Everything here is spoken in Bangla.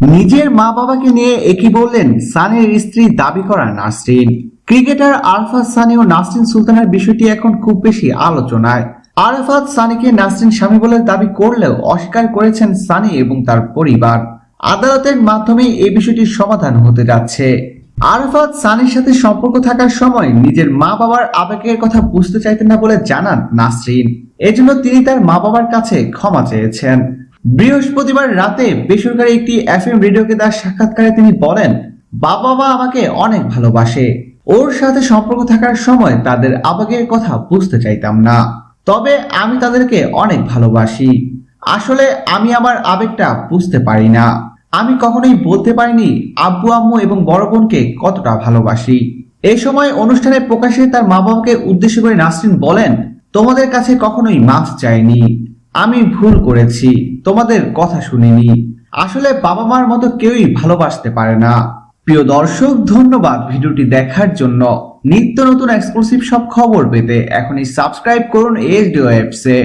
নিজের মা বাবাকে নিয়ে একই বললেন, সানির স্ত্রী দাবি করা নাসরিন। ক্রিকেটার আরফাত সানি ও নাসরিন সুলতানের বিষয়টি এখন খুব বেশি আলোচনায়। আরাফাত সানিকে নাসরিন স্বামী বলে দাবি করলেও অস্বীকার করেছেন সানি এবং তার পরিবার। আদালতের মাধ্যমে এই বিষয়টির সমাধান হতে যাচ্ছে। আরাফাত সানির সাথে সম্পর্ক থাকার সময় নিজের মা বাবার আবেগের কথা বুঝতে চাইতেন না বলে জানান নাসরিন। এজন্য তিনি তার মা বাবার কাছে ক্ষমা চেয়েছেন। বৃহস্পতিবার রাতে বেসরকারি একটি এফএম রেডিওকে তার সাক্ষাৎকারে তিনি বলেন বাবা মা আমাকে অনেক ভালোবাসে। ওর সাথে সম্পর্ক থাকার সময় তাদের আবেগের কথা বুঝতে চাইতাম না। তবে আমি তাদেরকে অনেক ভালোবাসি। আসলে আমি আমার আবেগটা বুঝতে পারি না। আমি কখনোই বলতে পারিনি, আব্বু, আম্মু এবং বড় বোনকে কতটা ভালোবাসি। এই সময় অনুষ্ঠানে প্রকাশে তার মা বাবাকে উদ্দেশ্য করে নাসরিন বলেন, তোমাদের কাছে কখনোই মাফ চাইনি। আমি ভুল করেছি, তোমাদের কথা শুনিনি। আসলে বাবা মার মতো কেউই ভালোবাসতে পারে না। প্রিয় দর্শক, ধন্যবাদ ভিডিওটি দেখার জন্য। নিত্য নতুন এক্সক্লুসিভ সব খবর পেতে এখনই সাবস্ক্রাইব করুন এইচডিও অ্যাপসে